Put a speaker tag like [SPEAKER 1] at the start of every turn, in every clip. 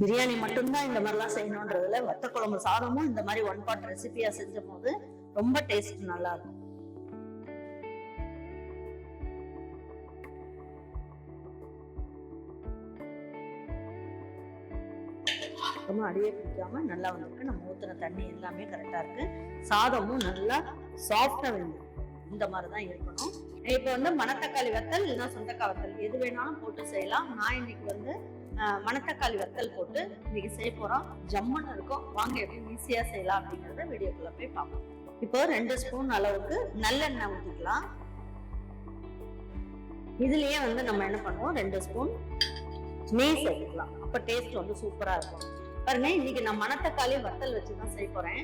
[SPEAKER 1] பிரியாணி மட்டும்தான் இந்த மாதிரிலாம் செய்யணுன்றதுல வத்த குழம்பு சாதமும் இந்த மாதிரி ஒன் பாட் ரெசிபியா செஞ்ச போது ரொம்ப டேஸ்ட் நல்லா இருக்கும் ரொம்ப அடியே பிடிக்காம நல்லா வந்திருக்கு. நம்ம ஊத்துன தண்ணி எல்லாமே கரெக்டா இருக்கு. சாதமும் நல்லா சாஃப்டா வேணும் இந்த மாதிரி தான் இருக்கணும். இப்போ வந்து மணத்தக்காளி வத்தல் இல்லைன்னா சொந்தக்காய் வத்தல் எது வேணாலும் போட்டு செய்யலாம். நான் இன்னைக்கு வந்து மணத்தக்காளி வத்தல் போட்டு இன்னைக்கு செய்ய போறோம். ஜம்முன்னு இருக்கும். வாங்க எப்படி ஈஸியா செய்யலாம் அப்படிங்கறத வீடியோக்குள்ளே போய் பார்ப்போம். இப்போ ரெண்டு ஸ்பூன் அளவுக்கு நல்லெண்ணெய் ஊற்றிக்கலாம் இதுலயே வந்து நம்ம என்ன பண்ணுவோம்? ரெண்டு ஸ்பூன் நெய் சேர்த்துக்கலாம். அப்போ டேஸ்ட் வந்து சூப்பரா இருக்கும். பாருங்க இன்னைக்கு நான் மணத்தக்காளி வத்தல் வச்சு தான் செய்ய போறேன்.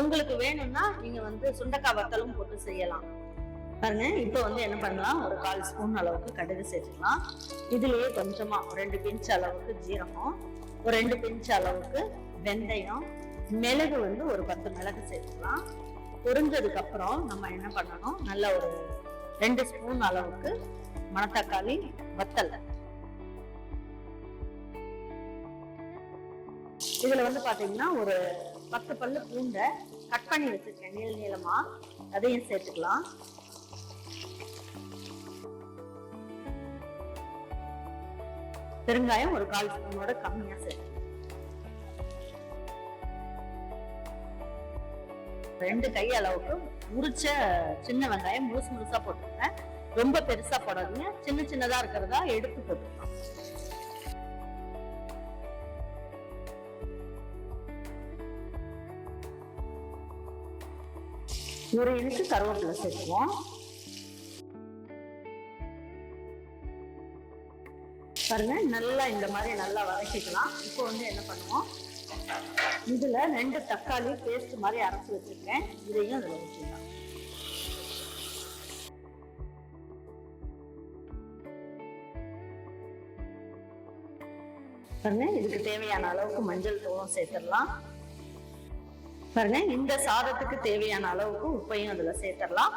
[SPEAKER 1] உங்களுக்கு வேணும்னா நீங்க வந்து சுண்டக்காய் வத்தலும் போட்டு செய்யலாம். பாருங்க இப்போ வந்து என்ன பண்ணலாம்? ஒரு கால் ஸ்பூன் அளவுக்கு கடுகு சேர்த்துக்கலாம். இதுலயே கொஞ்சமா ரெண்டு பிஞ்ச் அளவுக்கு ஜீரகம் ஒரு ரெண்டு பிஞ்ச் அளவுக்கு வெந்தயம் மிளகு வந்து ஒரு பத்து மிளகு சேர்த்துக்கலாம். பொரிஞ்சதுக்கு அப்புறம் நம்ம என்ன பண்ணணும்? நல்ல ஒரு ரெண்டு ஸ்பூன் அளவுக்கு மணத்தக்காளி வத்தல். இதுல வந்து பாத்தீங்கன்னா ஒரு பத்து பல்லு பூண்டை கட் பண்ணி வச்சிருக்கேன் நீள நீளமா. அதையும் சேர்த்துக்கலாம். பெருங்காயம் ஒரு கால் ஸ்பூனோட கம்மியா சேர்த்து ரெண்டு கை அளவுக்கு உரிச்ச சின்ன வெங்காயம் முழுசு முழுசா போட்டுருக்கேன் ரொம்ப பெருசா போடாதீங்க. சின்ன சின்னதா இருக்கிறதா எடுத்து போட்டுக்கலாம். ஒரு இன்ச்சு கருவேப்பிலை சேர்த்துவோம் பாருங்கள் நல்லா இந்த மாதிரி நல்லா வதக்கிக்கலாம். இப்போ வந்து என்ன பண்ணுவோம்? இதுல ரெண்டு தக்காளி பேஸ்ட் மாதிரி அரைச்சு வச்சிருக்கேன். இதையும் அதில் வச்சுக்கலாம் பாருங்க இதுக்கு தேவையான அளவுக்கு மஞ்சள் தூளும் சேர்த்துடலாம். பாருங்க இந்த சாதத்துக்கு தேவையான அளவுக்கு உப்பையும் அதுல சேர்த்துடலாம்.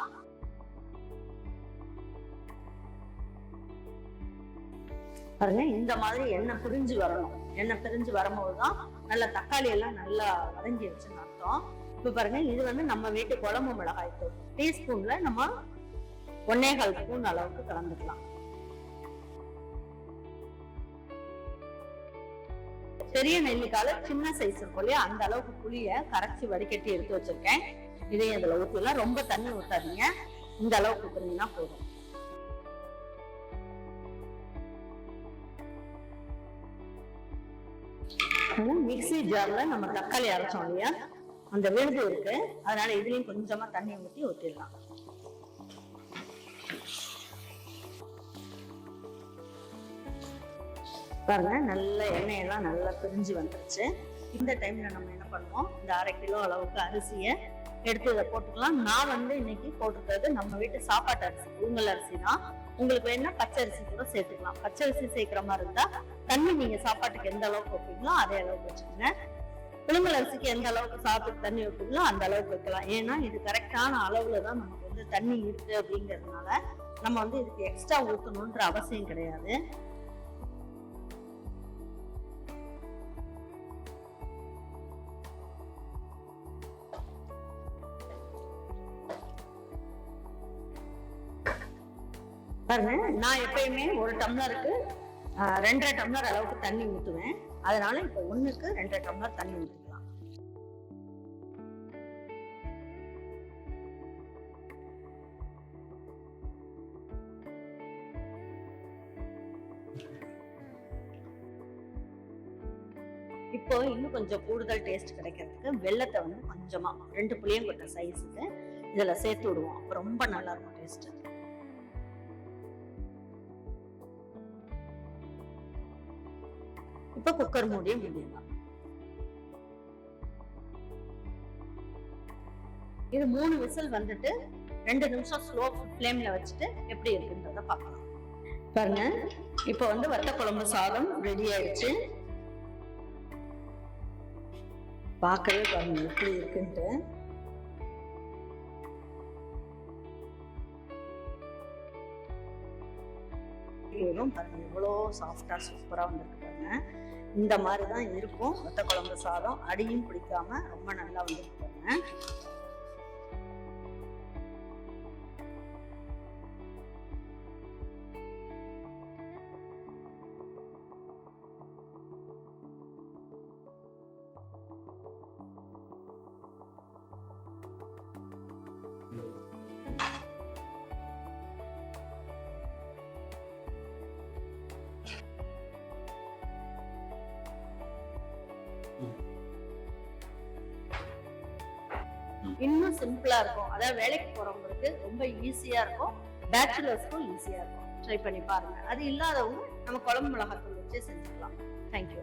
[SPEAKER 1] பாருங்க இந்த மாதிரி எண்ணெய் பிரிஞ்சு வரணும். எண்ணெய் பிரிஞ்சு வரும்போது தான் நல்லா தக்காளி எல்லாம் நல்லா வதங்கிடுச்சுன்னு அர்த்தம். இப்போ பாருங்க இது வந்து நம்ம வீட்டு குழம்பு மிளகாய் தூள். டீஸ்பூன்ல நம்ம ஒன்னே கால் ஸ்பூன் அளவுக்கு கலந்துக்கலாம். பெரிய நெல்லிக்கால சின்ன சைஸ் இருக்கும் இல்லையா அந்த அளவுக்கு புளிய கரைச்சி வடிகட்டி எடுத்து வச்சிருக்கேன். இதையும் இதுல ஊற்றலாம் ரொம்ப தண்ணி ஊற்றாதீங்க இந்த அளவுக்கு ஊத்துனீங்கன்னா போதும். மிக்ஸி ஜார்ல நம்ம தக்காளி அரைச்சோம் இல்லையா? அந்த விழுது இருக்கு. அதனால இதுலயும் கொஞ்சமா தண்ணி ஊற்றி ஊத்திடலாம். பாருங்க நல்ல எண்ணெயெல்லாம் நல்லா பிரிஞ்சு வந்துருச்சு. இந்த டைம்ல நம்ம என்ன பண்ணுவோம்? இந்த அரை கிலோ அளவுக்கு அரிசியை எடுத்து இதை போட்டுக்கலாம். நான் வந்து இன்னைக்கு போட்டுக்கிறது நம்ம வீட்டு சாப்பாட்டு அரிசி உங்கள் அரிசி தான் உங்களுக்கு வேணா பச்சரிசி கூட சேர்த்துக்கலாம். பச்சரிசி சேர்க்குற சேர்க்கிற மாதிரி இருந்தா தண்ணி நீங்க சாப்பாட்டுக்கு எந்த அளவுக்கு வைப்பீங்களோ அதே அளவுக்கு வச்சுக்கோங்க. புழுங்கல் அரிசிக்கு எந்த அளவுக்கு சாப்பிட்டு தண்ணி வைப்பீங்களோ அந்த அளவுக்கு வைக்கலாம். ஏன்னா இது கரெக்டான அளவுல தான் நமக்கு வந்து தண்ணி இருக்கு அப்படிங்கிறதுனால நம்ம வந்து இதுக்கு எக்ஸ்ட்ரா ஊற்றணுன்ற அவசியம் கிடையாது. பாருங்க நான் எப்பயுமே ஒரு டம்ளருக்கு ரெண்டரை டம்ளர் அளவுக்கு தண்ணி ஊற்றுவேன் அதனால இப்போ ஒன்றுக்கு ரெண்டரை டம்ளர் தண்ணி ஊற்றிக்கலாம் இப்போ இன்னும் கொஞ்சம் கூடுதல் டேஸ்ட் கிடைக்கிறதுக்கு வெள்ளத்தை வந்து கொஞ்சமாக ரெண்டு புளியங்கொட்டை சைஸுக்கு இதில் சேர்த்து விடுவோம். அப்போ ரொம்ப நல்லா இருக்கும் இப்ப குக்கர் மூடிய மூடிடலாம். இது மூணு விசில் வந்துட்டு ரெண்டு நிமிஷம் ஸ்லோ ஃப்ளேம்ல வச்சுட்டு எப்படி இருக்குன்றத பார்க்கலாம். பாருங்க இப்போ வந்து வத்த குழம்பு சாதம் ரெடி ஆயிடுச்சு. பார்க்கவே பாருங்க எப்படி இருக்குன்ட்டு. வெறும் பாருங்க எவ்வளோ சாஃப்டா சூப்பரா வந்திருக்கு பாருங்க. இந்த மாதிரி தான் இருக்கும். வத்த குழம்பு சாதம் அடியும் பிடிக்காம ரொம்ப நல்லா வந்துருக்காங்க. இன்னும் சிம்பிளா இருக்கும். அதாவது வேலைக்கு போறவங்களுக்கு ரொம்ப ஈஸியா இருக்கும். பேச்சுலர்ஸ்க்கும் ஈஸியா இருக்கும். ட்ரை பண்ணி பாருங்க. அது இல்லாதவங்க நம்ம குழம்பு மிளகாத்தூள் வச்சு செஞ்சுக்கலாம். தேங்க்யூ